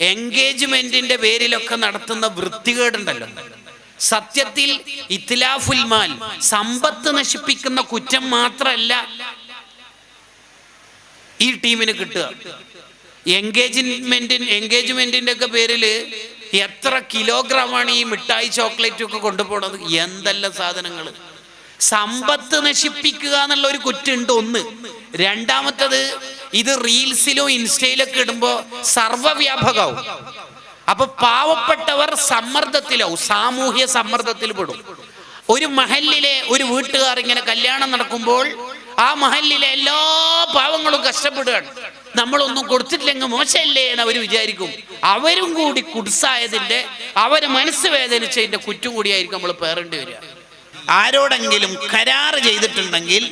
എൻഗേജ്മെന്റിന്റെ പേരിലൊക്കെ നടത്തുന്ന വൃത്തികേടുണ്ടല്ലോ. സത്യത്തിൽ ഇത്തിലാഫുൽമാൽ സമ്പത്ത് നശിപ്പിക്കുന്ന കുറ്റം മാത്രമല്ല ഈ ടീമിന് കിട്ടുക. എൻഗേജ്മെന്റിൻ എൻഗേജ്മെന്റിന്റെ ഒക്കെ പേരിൽ എത്ര കിലോഗ്രാമാണ് ഈ മിഠായി ചോക്ലേറ്റും ഒക്കെ കൊണ്ടുപോകുന്നത് എന്തെല്ലാം സാധനങ്ങൾ സമ്പത്ത് നശിപ്പിക്കുക എന്നുള്ള ഒരു കുറ്റുണ്ട് ഒന്ന്. രണ്ടാമത്തത് ഇത് റീൽസിലും ഇൻസ്റ്റയിലൊക്കെ ഇടുമ്പോ സർവവ്യാപകവും. അപ്പൊ പാവപ്പെട്ടവർ സമ്മർദ്ദത്തിലാവും സാമൂഹ്യ സമ്മർദ്ദത്തിൽ പെടും. ഒരു മഹലിലെ ഒരു വീട്ടുകാർ ഇങ്ങനെ കല്യാണം നടക്കുമ്പോൾ ആ മഹലിലെ എല്ലാ പാവങ്ങളും കഷ്ടപ്പെടുകയാണ്. നമ്മളൊന്നും കൊടുത്തിട്ടില്ലെങ്കിൽ മോശമല്ലേ എന്ന് അവർ വിചാരിക്കും. അവരും കൂടി കുടിസായതിന്റെ അവർ മനസ്സ് വേദനിച്ചതിന്റെ കുറ്റം കൂടിയായിരിക്കും നമ്മൾ പേറേണ്ടി വരിക. ആരോടെങ്കിലും കരാറ് ചെയ്തിട്ടുണ്ടെങ്കിൽ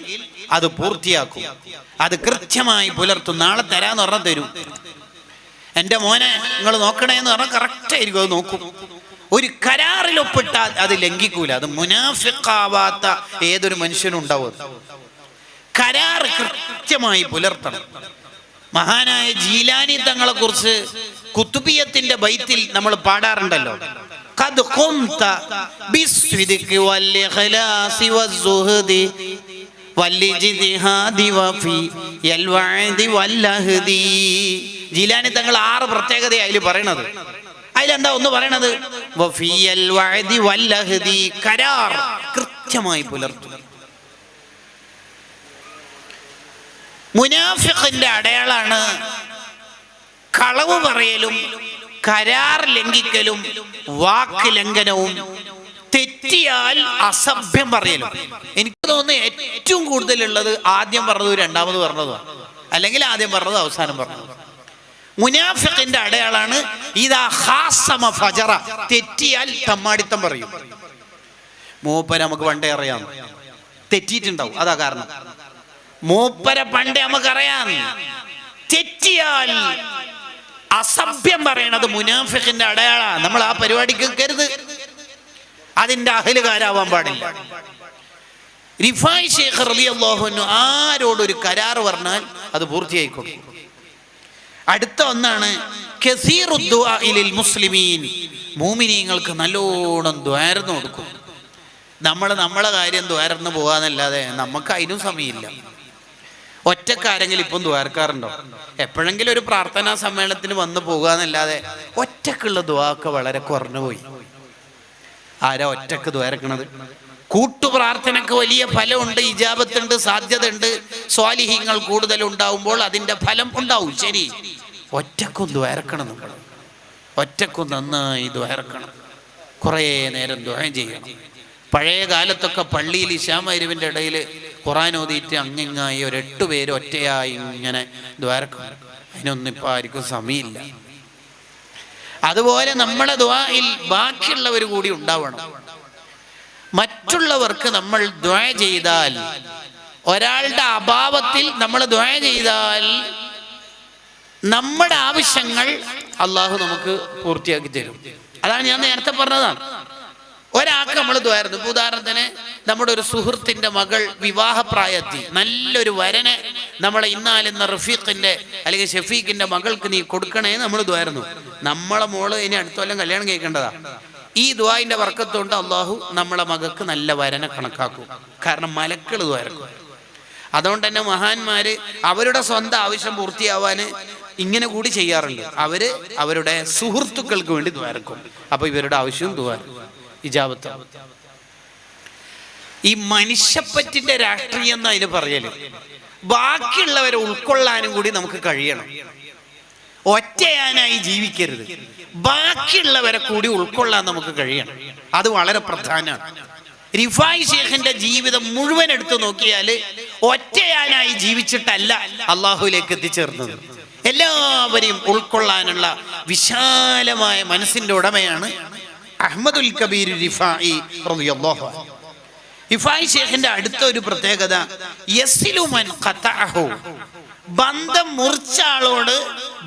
അത് പൂർത്തിയാക്കും അത് കൃത്യമായി പുലർത്തും നാളെ തരാന്ന് പറഞ്ഞാൽ തരും എൻ്റെ മോനെ നിങ്ങൾ നോക്കണേന്ന് പറഞ്ഞാൽ കറക്റ്റ് ആയിരിക്കും അത് നോക്കും ഒരു കരാറിൽ ഒപ്പിട്ടാൽ അത് ലംഘിക്കൂല അത് മുനാഫിക്കാവാത്ത ഏതൊരു മനുഷ്യനും ഉണ്ടാവും അത്. കരാർ കൃത്യമായി പുലർത്തണം മഹാനായ ജീലാനി തങ്ങളെ കുറിച്ച് കുത്തുബിയത്തിന്റെ ബൈത്തിൽ നമ്മൾ പാടാറുണ്ടല്ലോ قد قمت بالصدق والإخلاص والزهد ജിലാനി തങ്ങൾ ആറ് പ്രത്യേകത അതിൽ പറയണത്. അതിലെന്താ ഒന്ന് പറയണത്? കരാർ കൃത്യമായി പുലർത്തുക മുനാഫിഖിന്റെ അടയാളാണ് കളവ് പറയലും കരാർ ലംഘിക്കലും വാക്ക് ലംഘനവും തെറ്റിയാൽ അസഭ്യം പറയലും. എനിക്ക് തോന്നുന്നു ഏറ്റവും കൂടുതലുള്ളത് ആദ്യം പറഞ്ഞതും രണ്ടാമത് പറഞ്ഞതും. അല്ലെങ്കിൽ ആദ്യം പറഞ്ഞത് അവസാനം പറഞ്ഞത്. മുനാഫിഖിന്റെ അടയാളാണ് ഇതാ ഹാസമ ഫജറ. തെറ്റിയാൽ തമ്മാടിത്തം പറയും. മൂപ്പര നമുക്ക് പണ്ടേ അറിയാം. തെറ്റിയിട്ടുണ്ടാവും. അതാ കാരണം. മൂപ്പര പണ്ടേ നമുക്കറിയാം. തെറ്റിയാൽ അസഭ്യം പറയണത് മുനാഫിഖിന്റെ അടയാളാണ് നമ്മൾ ആ പരിപാടിക്ക് കരുത് അതിന്റെ അഹലുകാരാവാൻ പാടില്ല. റിഫായ് ഷേഖ് റളിയല്ലാഹു അൻഹു ആരോടൊരു കരാർ പറഞ്ഞാൽ അത് പൂർത്തിയായിക്കോളും. അടുത്ത ഒന്നാണ് മുസ്ലിമീൻ. മൂമിനീങ്ങൾക്ക് നല്ലോണം ദ്വാരന്ന് കൊടുക്കും. നമ്മൾ നമ്മളെ കാര്യം ദ്വാരന്ന് പോകാന്നല്ലാതെ നമുക്ക് അതിനും സമയമില്ല. ഒറ്റക്കാരെങ്കിലും ഇപ്പം ദ്വാരക്കാറുണ്ടോ? എപ്പോഴെങ്കിലും ഒരു പ്രാർത്ഥനാ സമ്മേളനത്തിന് വന്ന് പോകാന്നല്ലാതെ ഒറ്റക്കുള്ള ദ്വാക്ക് വളരെ കുറഞ്ഞു പോയി. ആരാ ഒറ്റയ്ക്ക് ദ്വാരക്കണത്? കൂട്ടുപ്രാർത്ഥനക്ക് വലിയ ഫലമുണ്ട് ഇജാബത്തുണ്ട് സാധ്യതയുണ്ട്. സ്വാലിഹ്യങ്ങൾ കൂടുതൽ ഉണ്ടാവുമ്പോൾ അതിന്റെ ഫലം ഉണ്ടാവും ശരി. ഒറ്റക്കും ദ്വാരക്കണം നമ്മൾ ഒറ്റക്കും നന്നായി ദ്വാരക്കണം. കുറേ നേരം ദ്വയം ചെയ്യണം. പഴയ കാലത്തൊക്കെ പള്ളിയിൽ ഇശാമരുവിന്റെ ഇടയിൽ ഖുറാൻ ഓതിയിട്ട് അങ്ങിങ്ങായി ഒരു എട്ട് പേര് ഒറ്റയായി ഇങ്ങനെ ദ്വാരക്കും അതിനൊന്നും ഇപ്പം ആർക്കും സമയമില്ല. അതുപോലെ നമ്മളെ ദ്വായിൽ ബാക്കിയുള്ളവർ കൂടി ഉണ്ടാവണം. മറ്റുള്ളവർക്ക് നമ്മൾ ദ്വയ ചെയ്താൽ ഒരാളുടെ അഭാവത്തിൽ നമ്മൾ ദ്വയ ചെയ്താൽ നമ്മുടെ ആവശ്യങ്ങൾ അള്ളാഹു നമുക്ക് പൂർത്തിയാക്കി തരും. അതാണ് ഞാൻ നേരത്തെ പറഞ്ഞതാണ്. ഒരാൾക്ക് നമ്മൾ ദ്വാരുന്നു ഇപ്പൊ ഉദാഹരണത്തിന് നമ്മുടെ ഒരു സുഹൃത്തിന്റെ മകൾ വിവാഹപ്രായത്തി. നല്ലൊരു വരനെ നമ്മളെ ഇന്നാലെന്ന റഫീഖിന്റെ അല്ലെങ്കിൽ ഷഫീഖിന്റെ മകൾക്ക് നീ കൊടുക്കണേ നമ്മൾ ദ്വാരുന്നു നമ്മളെ മോൾ ഇനി അടുത്ത കൊല്ലം കല്യാണം കഴിക്കേണ്ടതാ. ഈ ദ്വായിന്റെ വർക്കത്തുകൊണ്ട് അള്ളാഹു നമ്മളെ മകൾക്ക് നല്ല വരനെ കണക്കാക്കും. കാരണം മലക്കൾ ദ്വാരക്കും അതുകൊണ്ട് തന്നെ മഹാന്മാര് അവരുടെ സ്വന്തം ആവശ്യം പൂർത്തിയാവാന് ഇങ്ങനെ കൂടി ചെയ്യാറുണ്ട്. അവർ അവരുടെ സുഹൃത്തുക്കൾക്ക് വേണ്ടി ദ്വാരക്കും അപ്പൊ ഇവരുടെ ആവശ്യവും ദ്വാരം ഇജാബത്ത്. ഈ മനുഷ്യപ്പറ്റിന്റെ രാഷ്ട്രീയം എന്ന് അതിന് പറയൽ? ബാക്കിയുള്ളവരെ ഉൾക്കൊള്ളാനും കൂടി നമുക്ക് കഴിയണം. ഒറ്റയാനായി ജീവിക്കരുത്. ബാക്കിയുള്ളവരെ കൂടി ഉൾക്കൊള്ളാൻ നമുക്ക് കഴിയണം. അത് വളരെ പ്രധാനമാണ്. റിഫായ് ഷേഖിന്റെ ജീവിതം മുഴുവൻ എടുത്തു നോക്കിയാൽ ഒറ്റയാനായി ജീവിച്ചിട്ടല്ല അള്ളാഹുലേക്ക് എത്തിച്ചേർന്നത്. എല്ലാവരെയും ഉൾക്കൊള്ളാനുള്ള വിശാലമായ മനസ്സിന്റെ ഉടമയാണ് അഹമ്മദുൽ കബീർ റിഫായി റളിയല്ലാഹു അൻഹു. ഇഫായി ഷേഖിന്റെ അടുത്ത ഒരു പ്രത്യേകത. ബന്ധം മുറിച്ച ആളോട്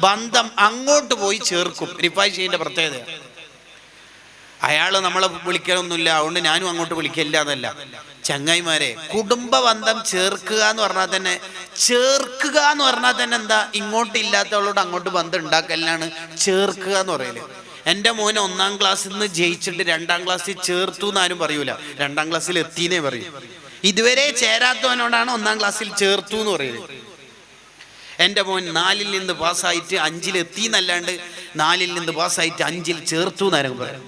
ബന്ധം അങ്ങോട്ട് പോയി ചേർക്കും. റിഫായി ഷേഖിന്റെ പ്രത്യേകത. അയാൾ നമ്മളെ വിളിക്കണമൊന്നുമില്ല അതുകൊണ്ട് ഞാനും അങ്ങോട്ട് വിളിക്കില്ല എന്നല്ല. ചങ്ങായിമാരെ കുടുംബ ബന്ധം ചേർക്കുക എന്ന് പറഞ്ഞാൽ തന്നെ ചേർക്കുക എന്ന് പറഞ്ഞാൽ തന്നെ എന്താ? ഇങ്ങോട്ട് ഇല്ലാത്തവളോട് അങ്ങോട്ട് ബന്ധം ഉണ്ടാക്കലാണ് ചേർക്കുക എന്ന് പറയൽ. എന്റെ മോനെ ഒന്നാം ക്ലാസ്സിൽ നിന്ന് ജയിച്ചിട്ട് രണ്ടാം ക്ലാസ്സിൽ ചേർത്തു എന്ന് ആരും പറയൂല. രണ്ടാം ക്ലാസ്സിൽ എത്തിന്നേ പറയൂ. ഇതുവരെ ചേരാത്തവനോടാണ് ഒന്നാം ക്ലാസ്സിൽ ചേർത്തു എന്ന് പറയുന്നത് എന്റെ മോൻ നാലിൽ നിന്ന് പാസ്സായിട്ട് അഞ്ചിൽ എത്തി എന്നല്ലാണ്ട് നാലിൽ നിന്ന് പാസ്സായിട്ട് അഞ്ചിൽ ചേർത്തു എന്നാരും പറയും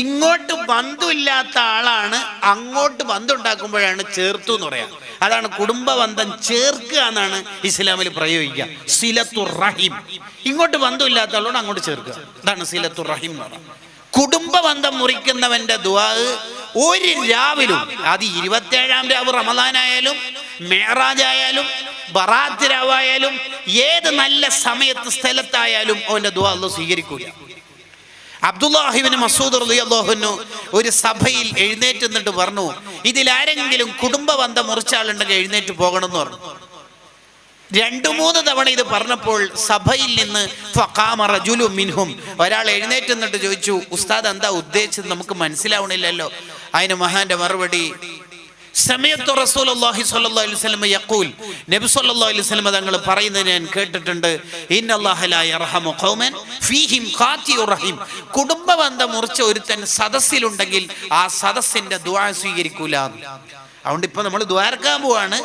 ഇങ്ങോട്ട് ബന്ധമില്ലാത്ത ആളാണ് അങ്ങോട്ട് ബന്ധം ഉണ്ടാക്കുമ്പോഴാണ് ചേർത്തു എന്ന് പറയാം. അതാണ് കുടുംബ ബന്ധം ചേർക്കുക എന്നാണ് ഇസ്ലാമിൽ പ്രയോഗിക്കുക. സിലത്തു റഹീം ഇങ്ങോട്ട് ബന്ധമില്ലാത്ത ആളോട് അങ്ങോട്ട് ചേർക്കുക. ഇതാണ് സിലത്തുർ റഹിം എന്ന് പറയുന്നത്. കുടുംബ ബന്ധം മുറിക്കുന്നവന്റെ ദുആ ഒരു രാവിലും അത് ഇരുപത്തേഴാം രാവ് റമദാനായാലും മേറാജ് ആയാലും ബറാത്ത് രാവായാലും ഏത് നല്ല സമയത്ത് സ്ഥലത്തായാലും അവന്റെ ദുവാ അള്ളാഹ് സ്വീകരിക്കൂല. അബ്ദുല്ലാഹിബിന് മസൂദ് റളിയല്ലാഹുവിനു ഒരു സഭയിൽ എഴുന്നേറ്റ് നിന്നിട്ട് പറഞ്ഞു ഇതിലാരെങ്കിലും കുടുംബ ബന്ധം മുറിച്ചാളുണ്ടെങ്കിൽ എഴുന്നേറ്റ് പോകണം എന്ന് പറഞ്ഞു. രണ്ടു മൂന്ന് തവണ ഇത് പറഞ്ഞപ്പോൾ സഭയിൽ നിന്ന് ഫഖാമ റജുലു മിൻഹും ഒരാൾ എഴുന്നേറ്റ് നിന്നിട്ട് ചോദിച്ചു ഉസ്താദ് എന്താ ഉദ്ദേശിച്ചത്? നമുക്ക് മനസ്സിലാവണില്ലല്ലോ. അതിന് മഹാന്റെ മറുപടി സമയത്ത് സ്വല്ലല്ലാഹു അലൈഹി വസല്ലം യഖൂൽ. നബി സ്വല്ലല്ലാഹു അലൈഹി വസല്ലം തങ്ങൾ പറയുന്നത് ഞാൻ കേട്ടിട്ടുണ്ട് ഫീഹിം റഹീം. കുടുംബ ബന്ധം മുറിച്ച ഒരുത്തൻ സദസ്സിലുണ്ടെങ്കിൽ ആ സദസ്സിന്റെ ദുആ സ്വീകരിക്കൂല. അതുകൊണ്ട് ഇപ്പൊ നമ്മൾ ദ്വാരക്കാൻ പോവാണ്.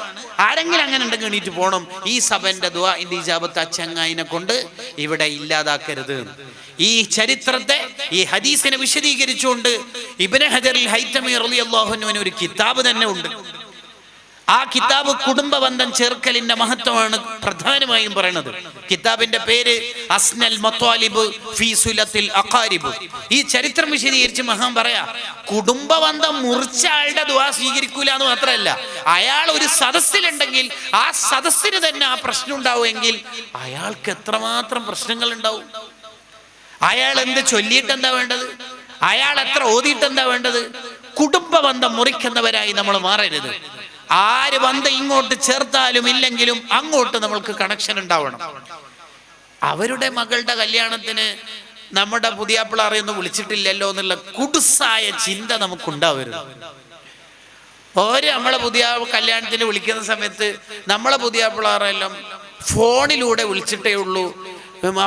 ആരെങ്കിലും അങ്ങനെ ഉണ്ടെങ്കിൽ എണീറ്റ് പോകണം ഈ സഭന്റെ ദ്വാന്റെ ഇജാബത്ത് ആ ചങ്ങായിനെ കൊണ്ട് ഇവിടെ ഇല്ലാതാക്കരുത്. ഈ ചരിത്രത്തെ ഈ ഹദീസിനെ വിശദീകരിച്ചുകൊണ്ട് ഇബിന് ഹജറിൽ ഹൈത്തമി അള്ളാഹുനുവിന് ഒരു കിതാബ് തന്നെ ഉണ്ട്. ആ കിതാബ് കുടുംബ ബന്ധം ചേർക്കലിന്റെ മഹത്വമാണ് പ്രധാനമായും പറയുന്നത് കിതാബിന്റെ പേര് അസ്നൽ മത്വാലിബ് ഫീ സുലത്തിൽ അഖാരിബ്. ഈ ചരിത്രം വിശദീകരിച്ച് മഹാൻ പറയാ കുടുംബ ബന്ധം മുറിച്ച ആളുടെ ദുആ സ്വീകരിക്കൂല എന്ന് മാത്രമല്ല അയാൾ ഒരു സദസ്സിലുണ്ടെങ്കിൽ ആ സദസ്സിന് തന്നെ ആ പ്രശ്നം ഉണ്ടാവുമെങ്കിൽ അയാൾക്ക് എത്രമാത്രം പ്രശ്നങ്ങൾ ഉണ്ടാവും അയാൾ എന്ത് ചൊല്ലിയിട്ട് എന്താ വേണ്ടത്? അയാൾ എത്ര ഓതിയിട്ട് എന്താ വേണ്ടത്? കുടുംബ ബന്ധം മുറിക്കുന്നവരായി നമ്മൾ മാറരുത്. ആര് വന്ന് ഇങ്ങോട്ട് ചേർത്താലും ഇല്ലെങ്കിലും അങ്ങോട്ട് നമ്മൾക്ക് കണക്ഷൻ ഉണ്ടാവണം. അവരുടെ മകളുടെ കല്യാണത്തിന് നമ്മുടെ പുതിയ പിള്ളേരെയൊന്നും വിളിച്ചിട്ടില്ലല്ലോ എന്നുള്ള കുടുസായ ചിന്ത നമുക്കുണ്ടാവരുത്. ഓര് നമ്മളെ പുതിയ കല്യാണത്തിന് വിളിക്കുന്ന സമയത്ത് നമ്മളെ പുതിയ പിള്ളേരെല്ലാം ഫോണിലൂടെ വിളിച്ചിട്ടേ ഉള്ളൂ.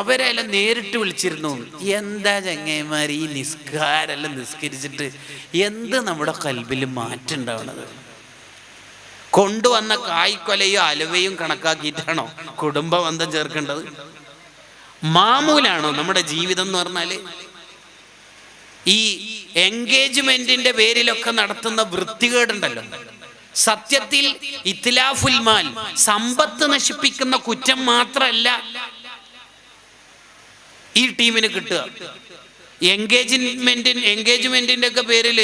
അവരെല്ലാം നേരിട്ട് വിളിച്ചിരുന്നു. എന്താ ചങ്ങന്മാർ ഈ നിസ്കാരെല്ലാം നിസ്കരിച്ചിട്ട് എന്ത് നമ്മുടെ കൽബിൽ മാറ്റുണ്ടാവണത് കൊണ്ടുവന്ന കായ്ക്കൊലയും അലുവയും കണക്കാക്കിയിട്ടാണോ കുടുംബ ബന്ധം ചേർക്കേണ്ടത്? മാമൂലാണോ നമ്മുടെ ജീവിതം എന്ന് പറഞ്ഞാൽ? ഈ എൻഗേജ്മെന്റിന്റെ പേരിലൊക്കെ നടത്തുന്ന വൃത്തികേടുണ്ടല്ലോ. സത്യത്തിൽ ഇത്തിലാഫുൽമാൽ സമ്പത്ത് നശിപ്പിക്കുന്ന കുറ്റം മാത്രമല്ല ഈ ടീമിന് കിട്ടുക. എൻഗേജ്മെന്റിൻ എൻഗേജ്മെന്റിന്റെ ഒക്കെ പേരിൽ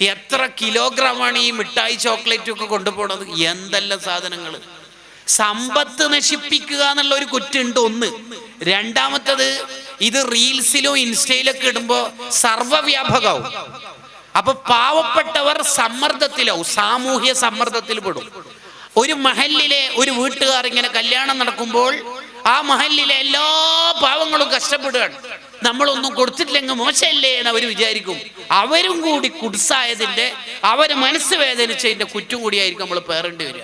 എത്ര കിലോഗ്രാമാണ് ഈ മിഠായി ചോക്ലേറ്റും ഒക്കെ കൊണ്ടുപോകുന്നത് എന്തെല്ലാം സാധനങ്ങൾ സമ്പത്ത് നശിപ്പിക്കുക എന്നുള്ള ഒരു കുറ്റുണ്ട് ഒന്ന്. രണ്ടാമത്തത് ഇത് റീൽസിലും ഇൻസ്റ്റയിലൊക്കെ ഇടുമ്പോ സർവവ്യാപകവും അപ്പൊ പാവപ്പെട്ടവർ സമ്മർദ്ദത്തിലാവും സാമൂഹ്യ സമ്മർദ്ദത്തിൽ പെടും. ഒരു മഹലിലെ ഒരു വീട്ടുകാർ ഇങ്ങനെ കല്യാണം നടക്കുമ്പോൾ ആ മഹലിലെ എല്ലാ പാവങ്ങളും കഷ്ടപ്പെടുകയാണ്. നമ്മളൊന്നും കൊടുത്തിട്ടില്ലെങ്കിൽ മോശമല്ലേ എന്ന് അവർ വിചാരിക്കും. അവരും കൂടി കുടിസായതിന്റെ അവർ മനസ്സ് വേദനിച്ചതിന്റെ കുറ്റം കൂടിയായിരിക്കും നമ്മൾ പേറേണ്ടി വരിക.